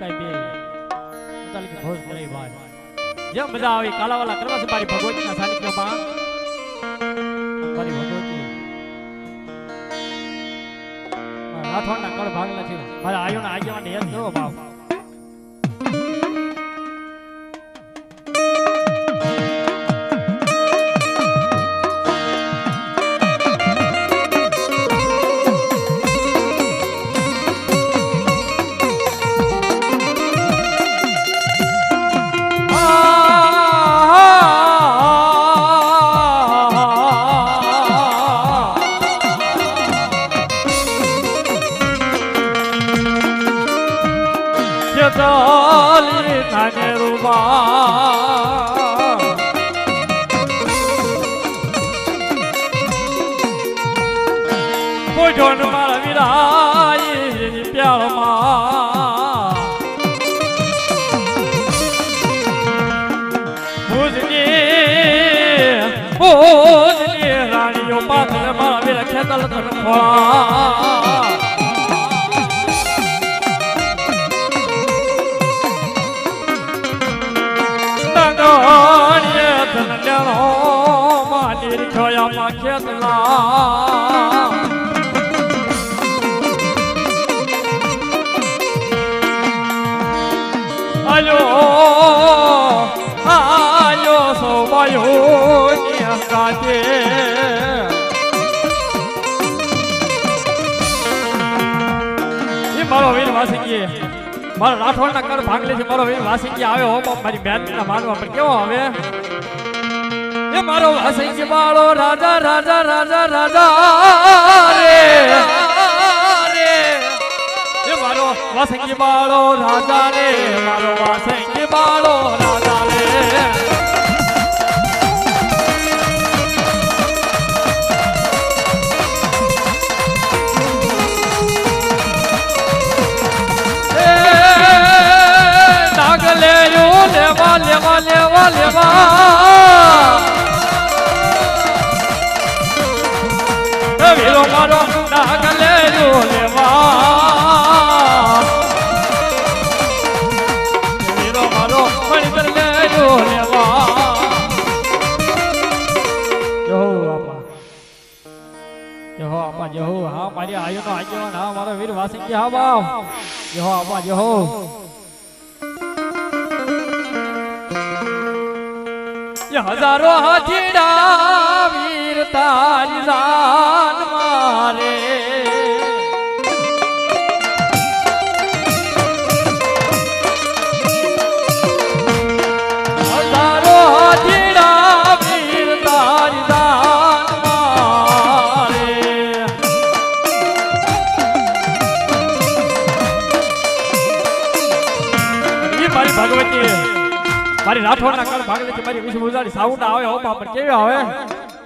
કાંઈ બે. તાલી ભોજ કરે ભાઈ જેમ મજા આવી કાલાવાલા કરવા છે, મારી ભગવતીના સાનિધ્યમાં. મારી ભગવતી. મારા રાઠોડના કળ ભાગલા છે. મારા આયોના આગેવાને યાદ કરો ભાવ પૂજોન મારા વિરાય પ્યારમાં. ભુજની ભુજની રાણીઓ પાછળ મારા વિરા ખેતલ ધન લેણો ખેતલા. આયો આયો સોવાયો અંગાતે એ મારો વીર વાસંગી મારો રાઠોડના કર ભાગ લે છે, મારો વીર વાસંગી આવે હો મારી બેનના માનવા પર કેવો આવે? એ મારો વાસંગી વાળો રાજા રાજા રાજા રાજા રે. વાસંગી બાળો રાજા રે મારો વાસંગી બાળો રાજા હા મારો વીર વાસંગી હા બાવ યહો આપા યહો ય હજારો હાથીડા વીર તારી જાન મારે મારી રાઠોડના કળ ભાગલે છે મારી વિષ્ણુ ઉજાડી સાઉન્ડ આવે, હો બાપર, કેવી આવે?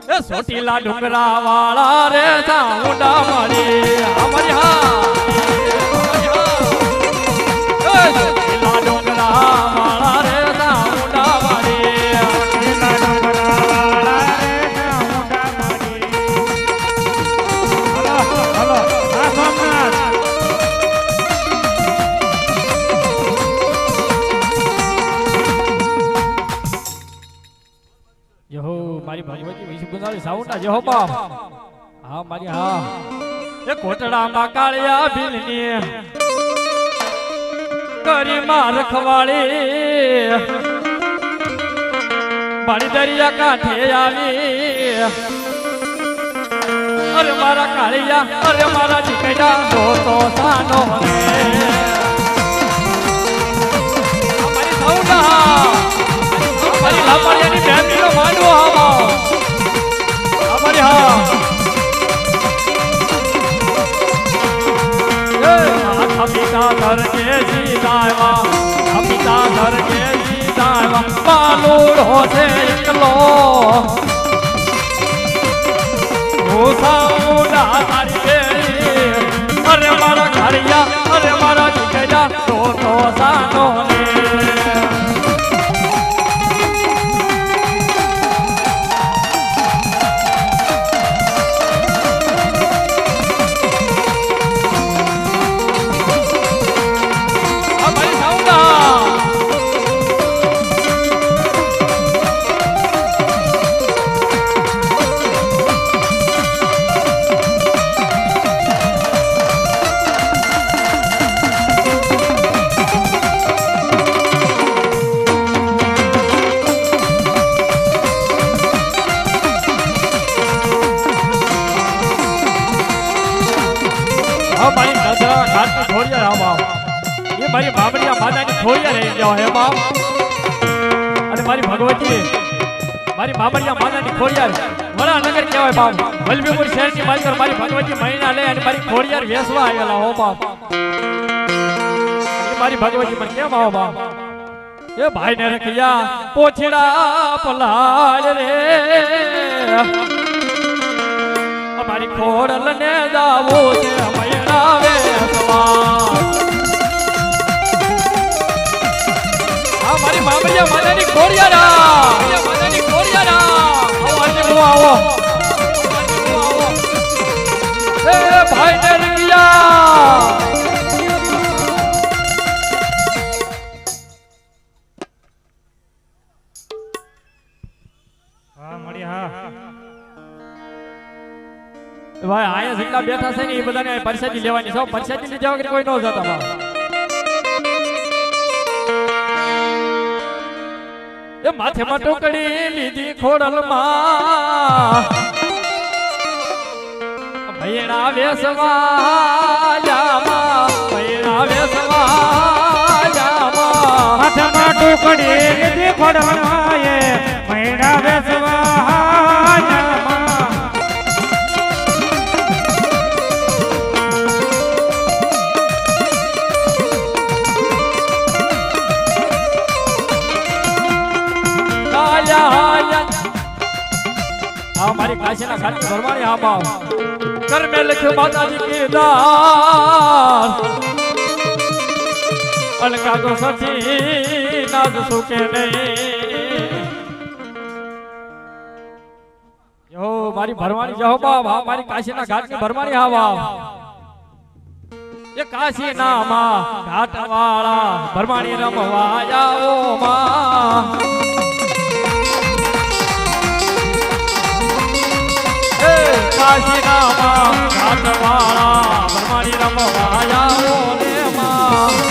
એ સોટીલા ડુંગરા વાળા રે સાઉન્ડ મારી અમારી હા. સાઉન્ડા યહો બાપ હા, મારી, હા. એ કોટડામાં કાળિયા ભીલની કરી માં રખવાળી મારી દરિયા કાંઠે આવી. અરે મારા કાળિયા, અરે મારા દીકરા તો સાનો મારી સાઉન્ડા અમારી લાપડિયાની બેનનો માંડવો હા પિતા ધરકે જીદાવા આ પિતા ધરકે જીદાવા પાલુડો છે એકલો ભૂસાઉડા તારી બેરી અરે મારા ઘરિયા અરે મારા બાબડિયા માતાની ખોડિયાર રહી ગયા હે બાપ. અને મારી ભગવતી મારી બાબડિયા માતાની ખોડિયાર વડાનગર કહેવાય બાપ. વલભીપુર શહેરની માલકર મારી ભગવતી મહિના લે અને મારી ખોડિયાર વેસવા આવેલા હો બાપ. મારી ભગવતી પણ કેમ આવો બાપ? એ ભાઈ ને રખિયા પોછડા પલાળ રે. અમારી ખોડલ ને જાવો છે મયણા વેસવા મામલિયા માતાની ખોડિયારા માતાની ખોડિયારા આવો આજે હું આવો. એ ભાઈ ને રંગિયા! હા મળી ભાઈ, આયા જેટલા બેઠા છે ને એ બધાને પરસાદી લેવાની છે. પરસાદી લીધા વગર કોઈ ન જતા ભાઈ એ માથે માં ટોકડી લીધી ખોડલ માં ભૈણા વેસવા જામા ભૈણા વેસવા જામા હાથમાં ટુકડી લીધી ખોડવાએ મૈડા બેસવા હાજમાં. કાશીના ખાલી ભરવાણી આ બાપ. કર મે લખ્યું માતાજી કી દાર અલકા તો સચી નાદ સુકે નહીં. યો, મારી ભરવાણી જહો બાપ. આ મારી કાશીના ઘાટની ભરવાણી હા બાપ. એ કાશી નામાં ઘાટ વાળા ભરવાણી રમવા આવો માં. એ કાશીનામાં ઘાટવાળા ભરમાણી રમવા આવો રે માં.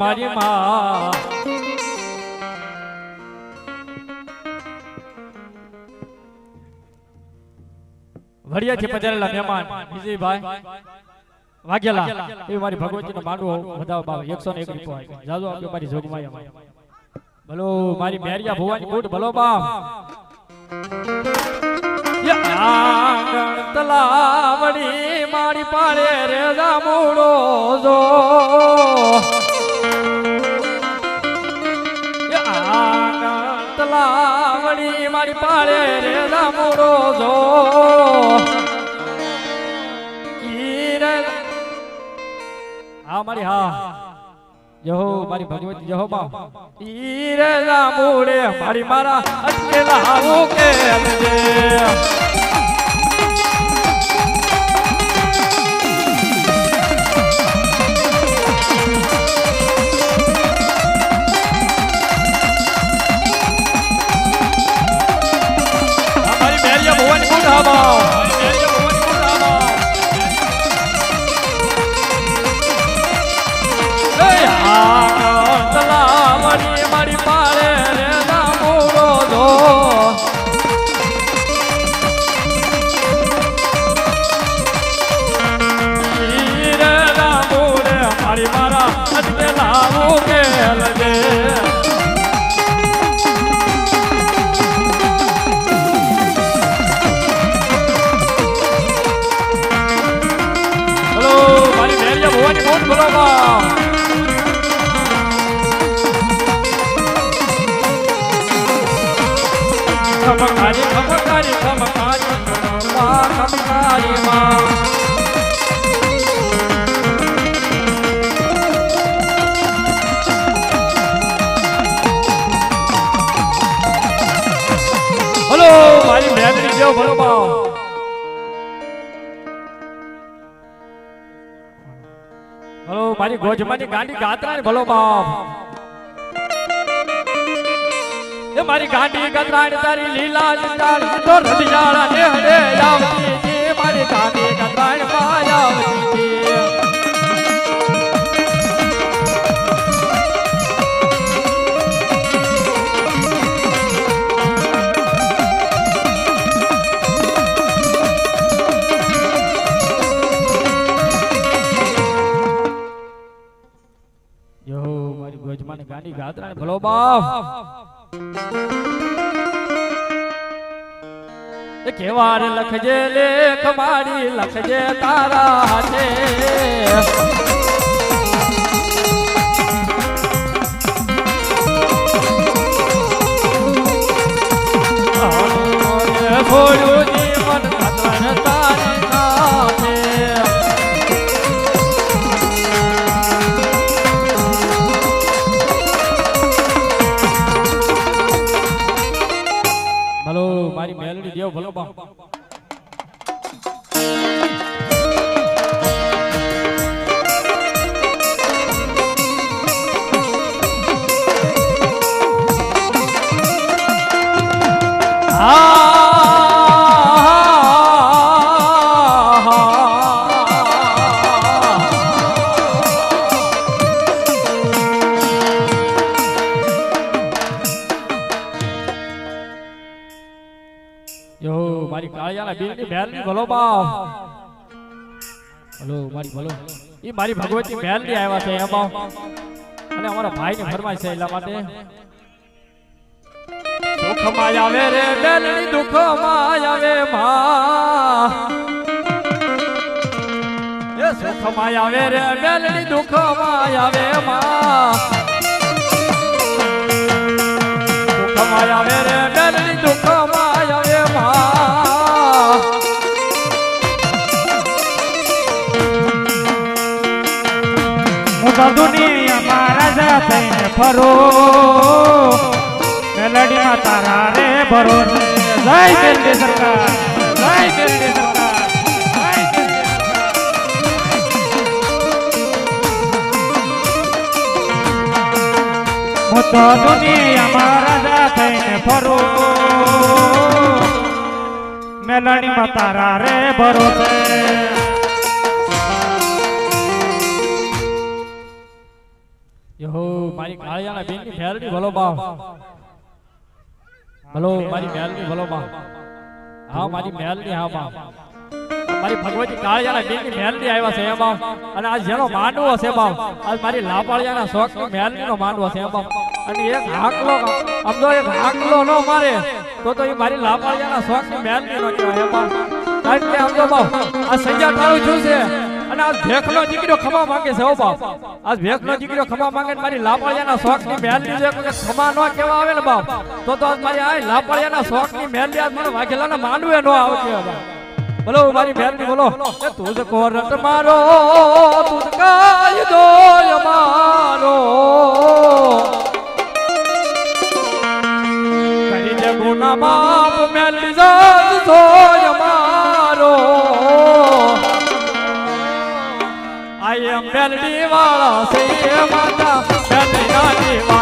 મારી માં. વડિયાથી પધારેલા મહેમાન, વિજયભાઈ, વાઘેલા, એ મારી ભગવતીનો માંડવો વધાવ બાવ, એકસો ને એક જાજો આપ્યો મારી જોગમાયા ભલો, મારી મેરિયા ભુવાની બૂટ ભલો બાપ. તલાવડી મારી પાળે રે જામુડો જો. તલાવડી મારી પાળે રે જામુડો જો મારી, હા. જહો, મારી ભગવતી, જહો, બા. ઈ રે મારી, મારા અટકેલા આવું કે अलग મેદરી જેવો ભલો. બા હલો મારી ગોજમાની ગાંડી ગાત્રા ને ભલો, બાપ. એ મારી ગાંડી ગતરાણ તારી લીલા લીલાળ તો રડિયાળા ને હડે આવતી મારી ગાંડી ગતરાણમાં આવતી બાપ. કેવાર લખજે લેખ મારી લખજે તારા હાથે છોડ્યું મેલડી દેવ ભલો બા. યો મારી કાળિયાના બીરની મહેલની ભલો બાપ. ભલો મારી ભલો. ઈ મારી ભગવતી મહેલની આવ્યા છે એમાં અને અમારા ભાઈની ફરમાઈશ છે એટલા માટે. સુખમાં આવે રે બેલની દુઃખમાં આવે માં. એ આવે રે બેલની દુઃખમાં આવે માં. સુખમાં આવે ફરો. મેલડીમાં તારા રે ભરો. જય કેન્દ્ર સરકાર. જય કેન્દ્ર સરકાર. તો દુનિયામાં રાજા થઈને ફરો. મેલડીમાં તારા રે ભરોસે મારી કાળિયાના બેનની ફેરડી ભલો બાપ ભલો મારી મહેલની ભલો બા હા મારી મહેલની હા બા મારી ભગવતી કાળિયાના બેનની મહેલની આવ્યા છે એ બા અને આજ જેનો માંડવો છે બા આજ મારી લાપાળિયાના શોખની મહેલ નો માંડવો છે બા અને એક હાકલો આમ તો એક હાકલો નો મારે તો તો એ મારી લાપાળિયાના શોખની મહેલની નો કહેવાય બા કારણ કે આમ બાપ આ સંજ્ઞા તારું છું છે. અને આજ ભેખનો દીકરો ખમા માંગે છે ઓ બાપ. આજ ભેખનો દીકરો ખમા માંગે મારી લાપાળિયાના શોખની મહેલની જે કોઈ ખમા ન કેવા આવે ને બાપ, તો તો આજ મારી આ લાપાળિયાના શોખની મહેલની આજ મને વાઘેલાના માનવે ન આવે કે બાપ. બોલો મારી મહેલની, બોલો. એ તુજ કોરટ મારો, તુજ કાયદો મારો. કરી દે ગુના બાપ મેલી જાત સોય મેલડી વાળા સે માતા. મેલડી